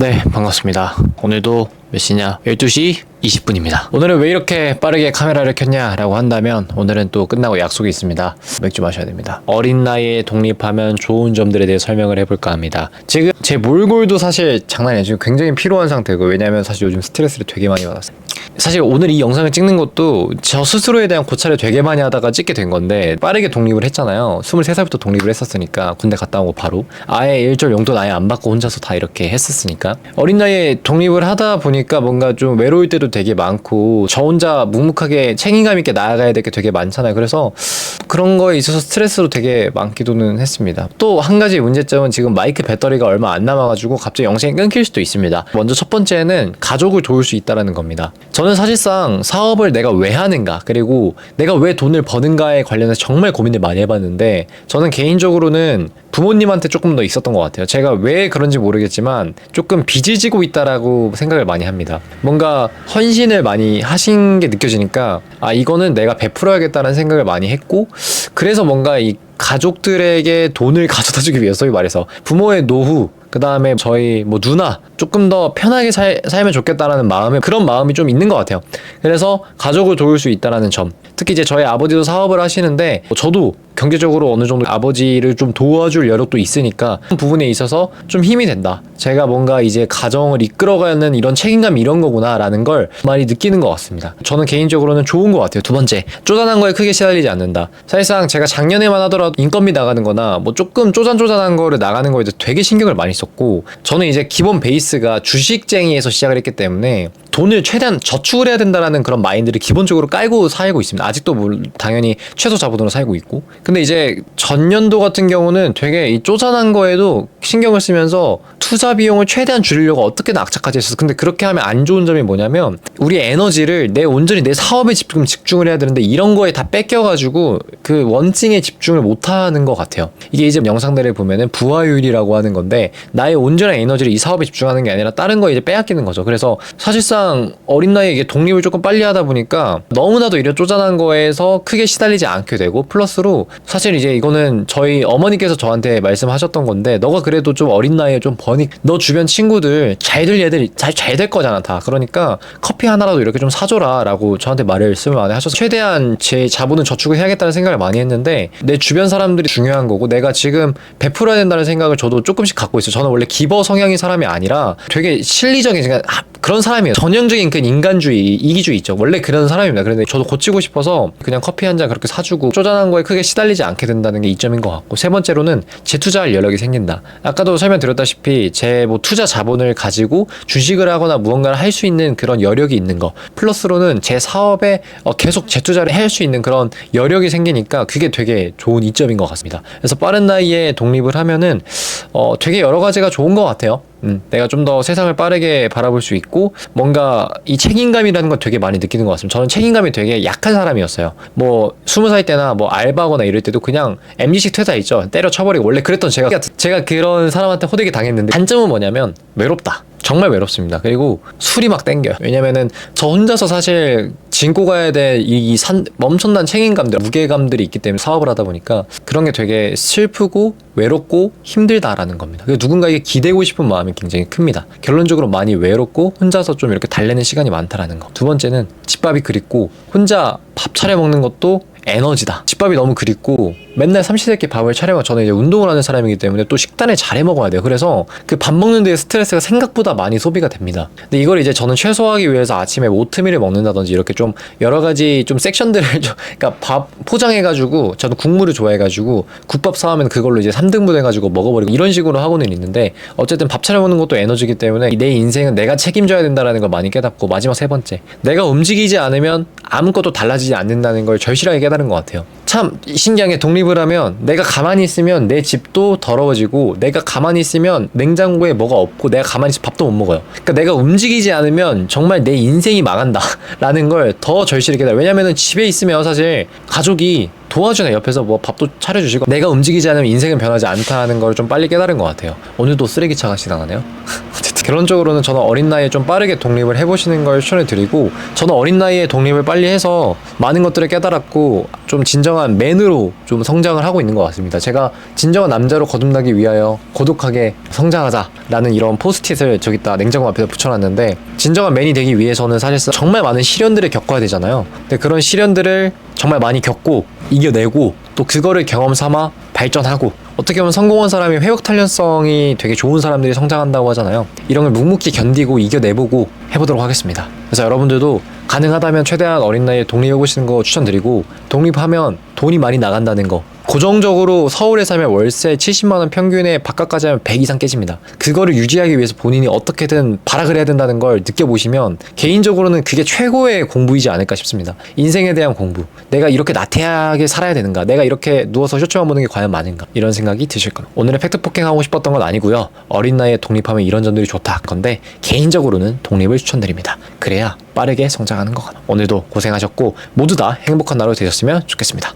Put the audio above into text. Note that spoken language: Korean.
네, 반갑습니다. 오늘도 몇 시냐? 12시 20분입니다. 오늘은 왜 이렇게 빠르게 카메라를 켰냐라고 한다면 오늘은 또 끝나고 약속이 있습니다. 맥주 마셔야 됩니다. 어린 나이에 독립하면 좋은 점들에 대해 설명을 해볼까 합니다. 지금 제 몰골도 사실 장난이 아니에요. 지금 굉장히 피로한 상태고 왜냐면 사실 요즘 스트레스를 되게 많이 받았어요. 사실 오늘 이 영상을 찍는 것도 저 스스로에 대한 고찰을 되게 많이 하다가 찍게 된 건데 빠르게 독립을 했잖아요. 23살부터 독립을 했었으니까 군대 갔다 오고 바로 아예 일절 용돈 아예 안 받고 혼자서 다 이렇게 했었으니까 어린 나이에 독립을 하다 보니까 뭔가 좀 외로울 때도 되게 많고 저 혼자 묵묵하게 책임감 있게 나아가야 될 게 되게 많잖아요. 그래서 그런 거에 있어서 스트레스도 되게 많기도는 했습니다. 또 한 가지 문제점은 지금 마이크 배터리가 얼마 안 남아가지고 갑자기 영상이 끊길 수도 있습니다. 먼저 첫 번째는 가족을 도울 수 있다라는 겁니다. 저는 사실상 사업을 내가 왜 하는가 그리고 내가 왜 돈을 버는가에 관련해서 정말 고민을 많이 해봤는데 저는 개인적으로는 부모님한테 조금 더 있었던 것 같아요. 제가 왜 그런지 모르겠지만 조금 빚을 지고 있다라고 생각을 많이 합니다. 뭔가 헌신을 많이 하신 게 느껴지니까 아 이거는 내가 베풀어야겠다는 생각을 많이 했고 그래서 뭔가 이 가족들에게 돈을 가져다 주기 위해서 소위 말해서 부모의 노후 그 다음에 저희 뭐 누나 조금 더 편하게 살, 살면 좋겠다라는 마음에 그런 마음이 좀 있는 것 같아요. 그래서 가족을 도울 수 있다라는 점. 특히 이제 저희 아버지도 사업을 하시는데 저도 경제적으로 어느 정도 아버지를 좀 도와줄 여력도 있으니까 그 부분에 있어서 좀 힘이 된다. 제가 뭔가 이제 가정을 이끌어가는 이런 책임감이 이런 거구나라는 걸 많이 느끼는 것 같습니다. 저는 개인적으로는 좋은 것 같아요. 두 번째, 쪼잔한 거에 크게 시달리지 않는다. 사실상 제가 작년에만 하더라도 인건비 나가는 거나 뭐 조금 쪼잔쪼잔한 거를 나가는 거에 되게 신경을 많이 썼고 저는 이제 기본 베이스가 주식쟁이에서 시작을 했기 때문에 돈을 최대한 저축을 해야 된다라는 그런 마인드를 기본적으로 깔고 살고 있습니다. 아직도 물 당연히 최소 자본으로 살고 있고. 근데 이제 전년도 같은 경우는 되게 이 쪼잔한 거에도 신경을 쓰면서 투자 비용을 최대한 줄이려고 어떻게든 악착까지 했었어. 근데 그렇게 하면 안 좋은 점이 뭐냐면 우리 에너지를 내 온전히 내 사업에 집중 집중을 해야 되는데 이런 거에 다 뺏겨가지고 그 원증에 집중을 못 하는 것 같아요. 이게 이제 영상들을 보면은 부하율이라고 하는 건데 나의 온전한 에너지를 이 사업에 집중하는 게 아니라 다른 거에 이제 빼앗기는 거죠. 그래서 사실상 어린 나이에 독립을 조금 빨리 하다 보니까 너무나도 이런 쪼잔한 거에서 크게 시달리지 않게 되고 플러스로 사실 이제 이거는 저희 어머니께서 저한테 말씀하셨던 건데 너가 그래도 좀 어린 나이에 좀 버니 너 주변 친구들 잘될 얘들 잘 잘 될 거잖아 다. 그러니까 커피 하나라도 이렇게 좀 사줘라 라고 저한테 말씀을 많이 하셔서 최대한 제 자본은 저축을 해야겠다는 생각을 많이 했는데 내 주변 사람들이 중요한 거고 내가 지금 베풀어야 된다는 생각을 저도 조금씩 갖고 있어요. 저는 원래 기버 성향의 사람이 아니라 되게 실리적인 그러니까 그런 사람이에요. 전형적인 그 인간주의 이기주의 있죠. 원래 그런 사람입니다. 그런데 저도 고치고 싶어서 그냥 커피 한 잔 그렇게 사주고 쪼잔한 거에 크게 시달리지 않게 된다는 게 이점인 것 같고 세 번째로는 재투자할 여력이 생긴다. 아까도 설명드렸다시피 제 뭐 투자 자본을 가지고 주식을 하거나 무언가를 할 수 있는 그런 여력이 있는 거 플러스로는 제 사업에 어, 계속 재투자를 할 수 있는 그런 여력이 생기니까 그게 되게 좋은 이점인 것 같습니다. 그래서 빠른 나이에 독립을 하면은 어, 되게 여러 가지가 좋은 것 같아요 음, 내가 좀 더 세상을 빠르게 바라볼 수 있고 뭔가 이 책임감이라는 걸 되게 많이 느끼는 것 같습니다. 저는 책임감이 되게 약한 사람이었어요. 뭐 스무 살 때나 뭐 알바거나 이럴 때도 그냥 MG식 퇴사 있죠. 때려 쳐버리고 원래 그랬던 제가 제가 그런 사람한테 호되게 당했는데 단점은 뭐냐면 외롭다. 정말 외롭습니다. 그리고 술이 막 땡겨요. 왜냐면은 저 혼자서 사실 진고 가야 될이산 엄청난 책임감들, 무게감들이 있기 때문에 사업을 하다 보니까 그런 게 되게 슬프고 외롭고 힘들다라는 겁니다. 그리고 누군가에게 기대고 싶은 마음이 굉장히 큽니다. 결론적으로 많이 외롭고 혼자서 좀 이렇게 달래는 시간이 많다라는 거. 두 번째는 집밥이 그립고 혼자 밥 차려 먹는 것도 에너지다. 집밥이 너무 그립고 맨날 삼시세끼 밥을 차려면 저는 이제 운동을 하는 사람이기 때문에 또 식단을 잘해 먹어야 돼요. 그래서 그 밥 먹는 데에 스트레스가 생각보다 많이 소비가 됩니다. 근데 이걸 이제 저는 최소화하기 위해서 아침에 오트밀을 먹는다든지 이렇게 좀 여러 가지 좀 섹션들을 좀 그러니까 밥 포장해가지고 저는 국물을 좋아해가지고 국밥 사오면 그걸로 이제 3등분 해가지고 먹어버리고 이런 식으로 하고는 있는데 어쨌든 밥 차려 먹는 것도 에너지기 때문에 내 인생은 내가 책임져야 된다라는 걸 많이 깨닫고 마지막 세 번째 내가 움직이지 않으면 아무것도 달라지지 않는다는 걸 절실하게 깨달은 것 같아요. 참 신기한 게 독립을 하면 내가 가만히 있으면 내 집도 더러워지고 내가 가만히 있으면 냉장고에 뭐가 없고 내가 가만히 있으면 밥도 못 먹어요. 그러니까 내가 움직이지 않으면 정말 내 인생이 망한다 라는 걸 더 절실히 깨달아요. 왜냐면은 집에 있으면 사실 가족이 도와주네 옆에서 뭐 밥도 차려주시고 내가 움직이지 않으면 인생은 변하지 않다는 걸 좀 빨리 깨달은 것 같아요. 오늘도 쓰레기차가 지나가네요. 어쨌든 결론적으로는 저는 어린 나이에 좀 빠르게 독립을 해보시는 걸 추천해 드리고 저는 어린 나이에 독립을 빨리 해서 많은 것들을 깨달았고 좀 진정한 맨으로 좀 성장을 하고 있는 것 같습니다. 제가 진정한 남자로 거듭나기 위하여 고독하게 성장하자라는 이런 포스트잇을 저기다 냉장고 앞에다 붙여놨는데 진정한 맨이 되기 위해서는 사실상 정말 많은 시련들을 겪어야 되잖아요. 근데 그런 시련들을 정말 많이 겪고 이겨내고 또 그거를 경험 삼아 발전하고 어떻게 보면 성공한 사람이 회복 탄력성이 되게 좋은 사람들이 성장한다고 하잖아요. 이런 걸 묵묵히 견디고 이겨내보고 해보도록 하겠습니다. 그래서 여러분들도 가능하다면 최대한 어린 나이에 독립해보시는 거 추천드리고 독립하면 돈이 많이 나간다는 거 고정적으로 서울에 살면 월세 70만 원 평균에 바깥까지 하면 100 이상 깨집니다. 그거를 유지하기 위해서 본인이 어떻게든 발악을 해야 된다는 걸 느껴보시면 개인적으로는 그게 최고의 공부이지 않을까 싶습니다. 인생에 대한 공부. 내가 이렇게 나태하게 살아야 되는가? 내가 이렇게 누워서 쇼츠만 보는 게 과연 많은가? 이런 생각이 드실 겁니다. 오늘은 팩트 폭행하고 싶었던 건 아니고요. 어린 나이에 독립하면 이런 점들이 좋다. 건데 개인적으로는 독립을 추천드립니다. 그래야 빠르게 성장하는 것 같아요. 오늘도 고생하셨고 모두 다 행복한 하루 되셨으면 좋겠습니다.